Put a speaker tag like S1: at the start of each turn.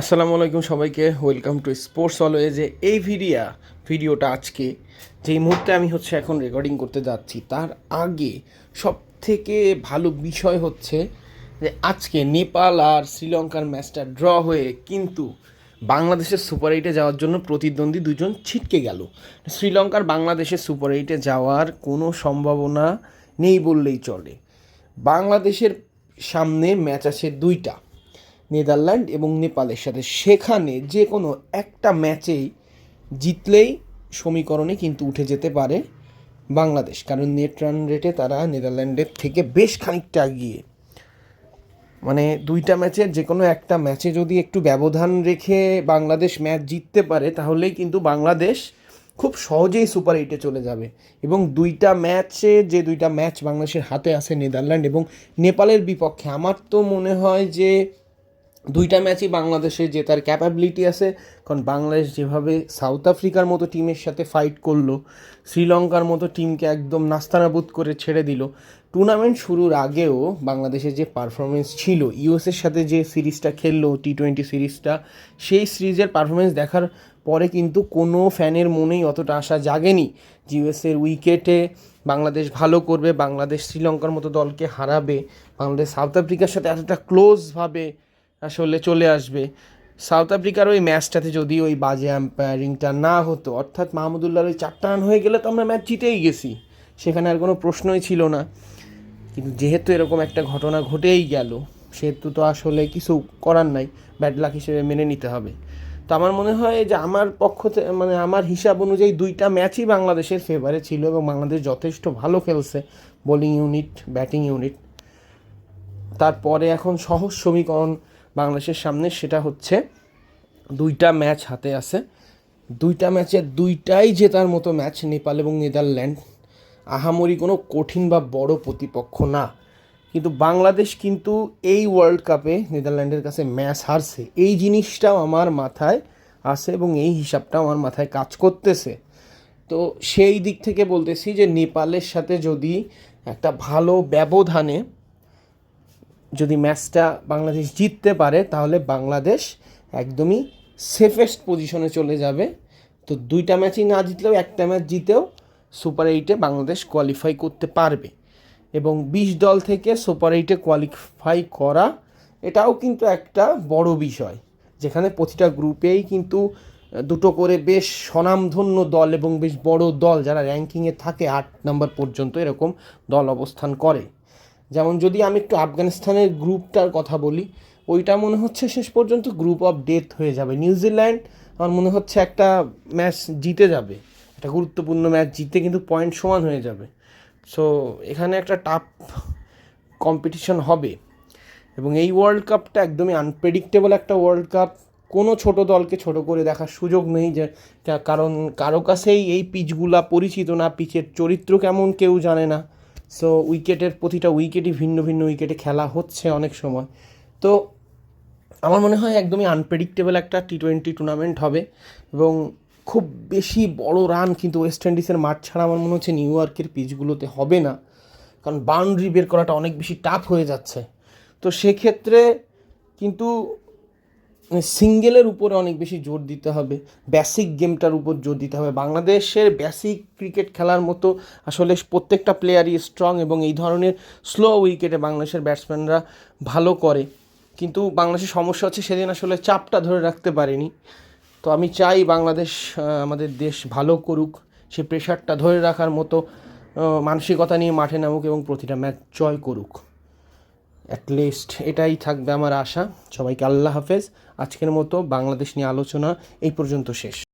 S1: আসসালামু আলাইকুম সবাইকে ওয়েলকাম টু স্পোর্টস অলওয়েজে এই ভিডিয়া ভিডিওটা আজকে, যেই মুহূর্তে আমি হচ্ছে এখন রেকর্ডিং করতে যাচ্ছি, তার আগে সব থেকে ভালো বিষয় হচ্ছে যে আজকে নেপাল আর শ্রীলঙ্কার ম্যাচটা ড্র হয়ে কিন্তু বাংলাদেশের সুপার এইটে যাওয়ার জন্য প্রতিদ্বন্দ্বী দুজন ছিটকে গেল। শ্রীলঙ্কার বাংলাদেশের সুপার এইটে যাওয়ার কোনো সম্ভাবনা নেই বললেই চলে। বাংলাদেশের সামনে ম্যাচ আছে দুইটা। নেদারল্যান্ড এবং নেপালের সাথে। সেখানে যে কোনো একটা ম্যাচেই জিতলেই সমীকরণে কিন্তু উঠে যেতে পারে বাংলাদেশ। কারণ নেট রান রেটে তারা নেদারল্যান্ডের থেকে বেশ খানিকটা এগিয়ে। মানে দুইটা ম্যাচের যে কোনো একটা ম্যাচে যদি একটু ব্যবধান রেখে বাংলাদেশ ম্যাচ জিততে পারে, তাহলেই কিন্তু বাংলাদেশ খুব সহজেই সুপার এইটে চলে যাবে। এবং দুইটা ম্যাচে, যে দুইটা ম্যাচ বাংলাদেশের হাতে আছে নেদারল্যান্ড এবং নেপালের বিপক্ষে, আমার তো মনে হয় যে দুইটা ম্যাচই বাংলাদেশে জেতার ক্যাপাবিলিটি আছে। কারণ বাংলাদেশ যেভাবে সাউথ আফ্রিকার মতো টিমের সাথে ফাইট করল শ্রীলঙ্কার মতো টিমকে একদম নাস্তানাবুদ করে ছেড়ে দিল টুর্নামেন্ট শুরুর আগেও বাংলাদেশের যে পারফরমেন্স ছিল ইউএসের সাথে যে সিরিজটা খেললো টি টোয়েন্টি সিরিজটা, সেই সিরিজের পারফরমেন্স দেখার পরে কিন্তু কোনো ফ্যানের মনেই অতটা আশা জাগেনি ইউএসের উইকেটে বাংলাদেশ ভালো করবে, বাংলাদেশ শ্রীলঙ্কার মতো দলকে হারাবে, বাংলাদেশ সাউথ আফ্রিকার সাথে এতটা ক্লোজভাবে আসলে চলে আসবে। সাউথ আফ্রিকার ওই ম্যাচটাতে যদি ওই বাজে আম্পায়ারিংটা না হতো, অর্থাৎ মাহমুদুল্লাহর ওই চারটা রান হয়ে গেলে তো আমরা ম্যাচ জিতেই গেছি। সেখানে আর কোনো প্রশ্নই ছিল না। কিন্তু যেহেতু এরকম একটা ঘটনা ঘটেই গেল, সেহেতু তো আসলে কিছু করার নাই। ব্যাড লাক হিসেবে মেনে নিতে হবে। তো আমার মনে হয় যে আমার পক্ষ থেকে মানে আমার হিসাব অনুযায়ী দুইটা ম্যাচই বাংলাদেশের ফেভারে ছিল এবং বাংলাদেশ যথেষ্ট ভালো খেলছে বোলিং ইউনিট ব্যাটিং ইউনিট তারপরে এখন সহজ সমীকরণ বাংলাদেশের সামনে সেটা হচ্ছে দুইটা ম্যাচ হাতে আছে। দুইটা ম্যাচে দুইটাই জেতার মতো ম্যাচ নেপাল এবং নেদারল্যান্ড। আহামরি কোনো কঠিন বা বড় প্রতিপক্ষ না। কিন্তু বাংলাদেশ কিন্তু এই ওয়ার্ল্ড কাপে নেদারল্যান্ডের কাছে ম্যাচ হারছে। এই জিনিসটাও আমার মাথায় আছে এবং এই হিসাবটাও আমার মাথায় কাজ করতেছে। তো সেই দিক থেকে বলতেছি যে নেপালের সাথে যদি একটা ভালো ব্যবধানে যদি ম্যাচটা বাংলাদেশ জিততে পারে, তাহলে বাংলাদেশ একদমই সেফেস্ট পজিশনে চলে যাবে। তো দুইটা ম্যাচই না জিতলেও, একটা ম্যাচ জিতেও সুপার এইটে বাংলাদেশ কোয়ালিফাই করতে পারবে। এবং বিশ দল থেকে সুপার এইটে কোয়ালিফাই করা, এটাও কিন্তু একটা বড় বিষয়। যেখানে প্রতিটা গ্রুপেই কিন্তু দুটো করে বেশ স্বনামধন্য দল এবং বেশ বড় দল, যারা র্যাঙ্কিংয়ে থাকে আট নাম্বার পর্যন্ত এরকম দল অবস্থান করে। যেমন যদি আমি একটু আফগানিস্তানের গ্রুপটার কথা বলি, ওইটা মনে হচ্ছে শেষ পর্যন্ত গ্রুপ অফ ডেথ হয়ে যাবে। নিউজিল্যান্ড আমার মনে হচ্ছে একটা ম্যাচ জিতে যাবে। একটা গুরুত্বপূর্ণ ম্যাচ জিতে কিন্তু পয়েন্ট সমান হয়ে যাবে। সো এখানে একটা টাফ কম্পিটিশন হবে। এবং এই ওয়ার্ল্ড কাপটা একদমই আনপ্রেডিক্টেবল একটা ওয়ার্ল্ড কাপ কোনো ছোট দলকে ছোট করে দেখার সুযোগ নেই যে কারণ কারও কাছেই এই পিচগুলা পরিচিত না। পিচের চরিত্র কেমন কেউ জানে না। সো উইকেটের প্রতিটা উইকেটই ভিন্ন ভিন্ন উইকেটে খেলা হচ্ছে অনেক সময়। তো, আমার মনে হয় একদমই আনপ্রেডিক্টেবল একটা টি টোয়েন্টি টুর্নামেন্ট হবে এবং খুব বেশি বড় রান কিন্তু ওয়েস্ট ইন্ডিজের মাঠ ছাড়া আমার মনে হচ্ছে নিউ ইয়র্কের পিচগুলোতে হবে না। কারণ বাউন্ডারি বের করাটা অনেক বেশি টাফ হয়ে যাচ্ছে। তো সেক্ষেত্রে কিন্তু সিঙ্গেলের উপরে অনেক বেশি জোর দিতে হবে। বেসিক গেমটার উপর জোর দিতে হবে। বাংলাদেশের বেসিক ক্রিকেট খেলার মতো আসলে প্রত্যেকটা প্লেয়ারই স্ট্রং এবং এই ধরনের স্লো উইকেটে বাংলাদেশের ব্যাটসম্যানরা ভালো করে। কিন্তু বাংলাদেশের সমস্যা হচ্ছে সেদিন আসলে চাপটা ধরে রাখতে পারেনি। তো আমি চাই বাংলাদেশ আমাদের দেশ ভালো করুক। সে প্রেশারটা ধরে রাখার মতো মানসিকতা নিয়ে মাঠে নামুক এবং প্রতিটা ম্যাচ জয় করুক। অ্যাটলিস্ট এটাই থাকবে আমার আশা। সবাইকে আল্লাহ হাফেজ। আজকের মতো বাংলাদেশ নিয়ে আলোচনা এই পর্যন্ত শেষ।